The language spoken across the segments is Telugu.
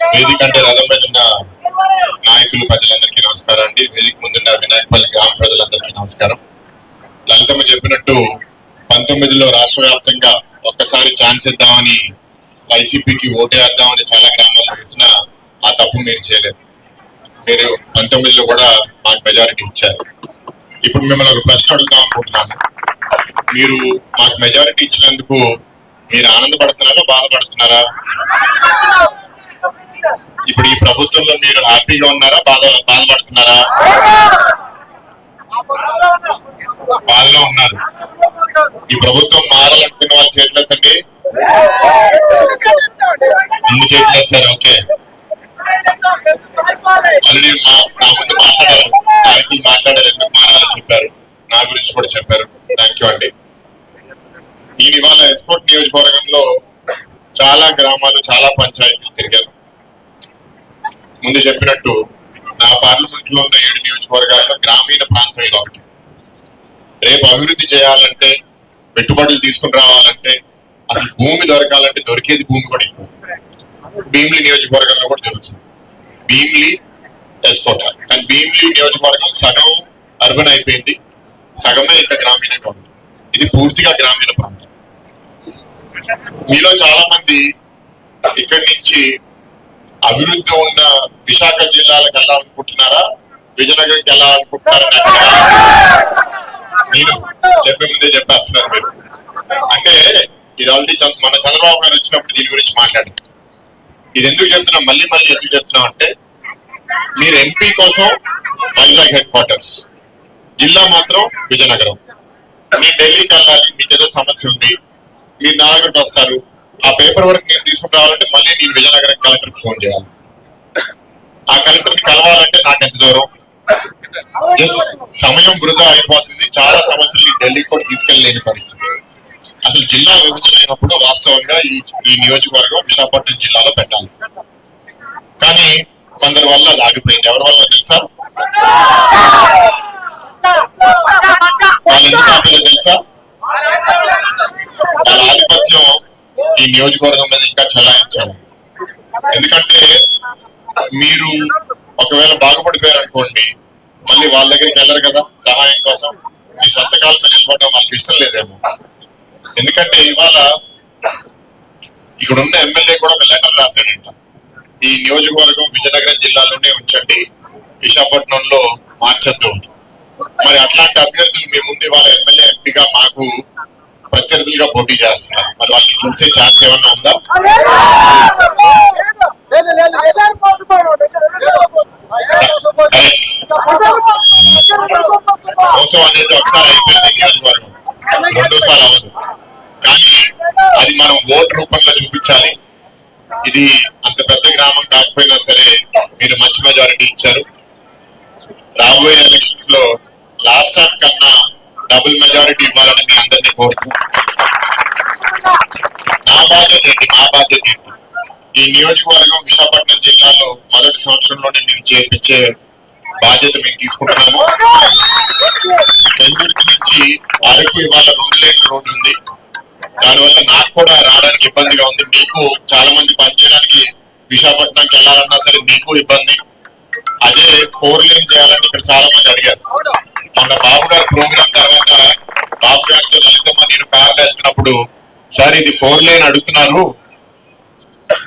వేదిక అంటే రథం మీద ఉన్న నాయకులు ప్రజలందరికీ నమస్కారం అండి. వేదిక ముందున్న వినాయకపల్లి గ్రామ ప్రజలందరికీ నమస్కారం. లలితమ్మ చెప్పినట్టు పంతొమ్మిదిలో రాష్ట్ర వ్యాప్తంగా ఒక్కసారి ఛాన్స్ ఇద్దామని వైసీపీకి ఓటేద్దామని వేద్దామని చాలా గ్రామాల్లో వేసిన ఆ తప్పు మీరు చేయలేదు. మీరు పంతొమ్మిదిలో కూడా మాకు మెజారిటీ ఇచ్చారు. ఇప్పుడు మిమ్మల్ని ఒక ప్రశ్న అడుగుదాం అనుకుంటున్నాను. మీరు మాకు మెజారిటీ ఇచ్చినందుకు మీరు ఆనందపడుతున్నారా బాధపడుతున్నారా? ఇప్పుడు ఈ ప్రభుత్వంలో మీరు హ్యాపీగా ఉన్నారా? బాధ బాధపడుతున్నారా? బాధలో ఉన్నారు. ఈ ప్రభుత్వం మారాలనుకున్న వాళ్ళ చేతులు ఎత్తండి ముందు చేతులు ఎత్తారు ఓకే. ఆల్రెడీ మా నా ముందు మాట్లాడారు. నాయకులు మాట్లాడారు ఎందుకు మారాలని చెప్పారు. నా గురించి కూడా చెప్పారు. థ్యాంక్ యూ అండి. నేను ఇవాళ ఎస్పోర్ట్ నియోజకవర్గంలో చాలా గ్రామాలు చాలా పంచాయతీలు తిరిగాను ముందు చెప్పినట్టు నా పార్లమెంట్లో ఉన్న ఏడు నియోజకవర్గాల్లో గ్రామీణ ప్రాంతం ఇది ఒకటి. రేపు అభివృద్ధి చేయాలంటే పెట్టుబడులు తీసుకుని రావాలంటే అసలు భూమి దొరకాలంటే దొరికేది భూమి కూడా ఎక్కువ. భీమిలి నియోజకవర్గంలో కూడా దొరుకుతుంది. భీమిలి ఎస్కోట కానీ భీమిలి నియోజకవర్గం సగం అర్బన్ అయిపోయింది. సగమే ఇంకా గ్రామీణంగా ఉంది. ఇది పూర్తిగా గ్రామీణ ప్రాంతం. మీలో చాలా మంది ఇక్కడి నుంచి అభివృద్ధి ఉన్న విశాఖ జిల్లాలకు వెళ్ళాలనుకుంటున్నారా? విజయనగరంకి వెళ్ళాలనుకుంటున్నారా? నేను చెప్పే ముందే చెప్పేస్తున్నారు మీరు. అంటే ఇది ఆల్రెడీ చంద్ర- మన చంద్రబాబు గారు వచ్చినప్పుడు దీని గురించి మాట్లాడారు. ఇది ఎందుకు చెప్తున్నాం? మళ్ళీ మళ్ళీ ఎందుకు చెప్తున్నాం అంటే మీరు ఎంపీ కోసం వైజాగ్ హెడ్ క్వార్టర్స్ జిల్లా మాత్రం విజయనగరం. మీరు ఢిల్లీకి వెళ్ళాలి మీకు ఏదో సమస్య ఉంది మీరు నా దగ్గరకు వస్తారు ఆ పేపర్ వర్క్ నేను తీసుకుని రావాలంటే మళ్ళీ నేను విజయనగరం కలెక్టర్ ఫోన్ చేయాలి. ఆ కలెక్టర్ని కలవాలంటే నాకు ఎంత దూరం? జస్ట్ సమయం వృధా అయిపోతుంది. చాలా సమస్యలు ఢిల్లీకి కూడా తీసుకెళ్ళలేని పరిస్థితి. అసలు జిల్లా విభజన అయినప్పుడు వాస్తవంగా ఈ ఈ నియోజకవర్గం విశాఖపట్నం జిల్లాలో పెట్టాలి. కానీ కొందరి వల్ల అది ఆగిపోయింది. ఎవరి వల్ల తెలుసా? వాళ్ళు ఎందుకు తెలుసా? వాళ్ళ ఆధిపత్యం ఈ నియోజకవర్గం మీద ఇంకా చెలాయించాలి. ఎందుకంటే మీరు ఒకవేళ బాగుపడిపోయారు అనుకోండి మళ్ళీ వాళ్ళ దగ్గరికి వెళ్ళరు కదా సహాయం కోసం. మీ సంతకాల మీద నిలబడడం వాళ్ళకి ఇష్టం లేదేమో. ఎందుకంటే ఇవాళ ఇక్కడ ఉన్న ఎమ్మెల్యే కూడా ఒక లెటర్ రాశాడంట. ఈ నియోజకవర్గం విజయనగరం జిల్లాలోనే ఉంచండి విశాఖపట్నంలో మార్చద్దు మరి అట్లాంటి అభ్యర్థులు మీ ముందు ఇవాళ ఎమ్మెల్యే ఎంపీగా మాకు ప్రత్యర్థులుగా పోటీ చేస్తున్నారు. మరి వాళ్ళకి గెలిచే ఛాన్స్ ఏమన్నా ఉందా? మోసం అనేది ఒకసారి అయిపోయింది నియోజకవర్గం. రెండోసారి అవ్వదు. కానీ అది మనం ఓటు రూపంలో చూపించాలి. ఇది అంత పెద్ద గ్రామం కాకపోయినా సరే మీరు మంచి మెజారిటీ ఇచ్చారు. రాబోయే ఎలక్షన్స్లో లాస్ట్ టైం కన్నా డబుల్ మెజారిటీ ఇవ్వాలని మీ అందరినీ కోరుతున్నాను నా బాధ్యత ఏంటి? మా బాధ్యత ఏంటి? ఈ నియోజకవర్గం విశాఖపట్నం జిల్లాలో మొదటి సంవత్సరంలోనే మేము చేర్పించే బాధ్యత మేము తీసుకుంటున్నాము. బెంగళూరు నుంచి అరకు ఇవాళ రెండు లేని రోడ్డు ఉంది. దానివల్ల నాకు కూడా రావడానికి ఇబ్బందిగా ఉంది. మీకు చాలా మంది పనిచేయడానికి విశాఖపట్నంకి వెళ్ళాలన్నా సరే మీకు ఇబ్బంది. అదే ఫోర్ లేన్ చేయాలని ఇక్కడ చాలా మంది అడిగారు. మొన్న బాబు గారు ప్రోగ్రామ్ తర్వాత బాబు గారితో లలితమ్మ నేను కార్లో వెళ్తున్నప్పుడు సార్ ఇది ఫోర్ లేన్ అడుగుతున్నారు.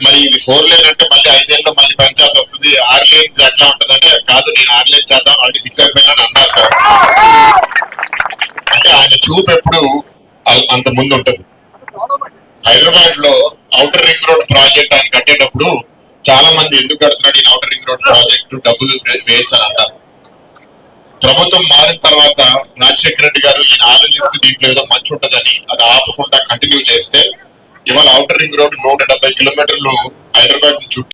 మరి ఇది ఫోర్ లేన్ అంటే మళ్ళీ ఐదేళ్ళలో మళ్ళీ పంచాల్సి వస్తుంది. ఆరు లేన్ ఎట్లా ఉంటుందంటే కాదు నేను ఆరు లేన్ చేద్దాం ఆల్రెడీ ఫిక్స్ అయిపోయినా అన్నారు సార్. అంటే ఆయన చూపు ఎప్పుడు అంత ముందు ఉంటుంది. హైదరాబాద్లో ఔటర్ రింగ్ రోడ్ ప్రాజెక్ట్ ఆయన కట్టేటప్పుడు చాలా మంది ఎందుకు కడుతున్నాడు ఈ అవుటర్ రింగ్ రోడ్ ప్రాజెక్ట్ డబ్బులు వేస్ట్ అని అన్నారు ప్రభుత్వం మారిన తర్వాత రాజశేఖర రెడ్డి గారు ఈయన ఆలోచిస్తే దీంట్లో ఏదో మంచి ఉంటదని అది ఆపకుండా కంటిన్యూ చేస్తే ఇవాళ ఔటర్ రింగ్ రోడ్ నూట కిలోమీటర్లు హైదరాబాద్ చుట్టూ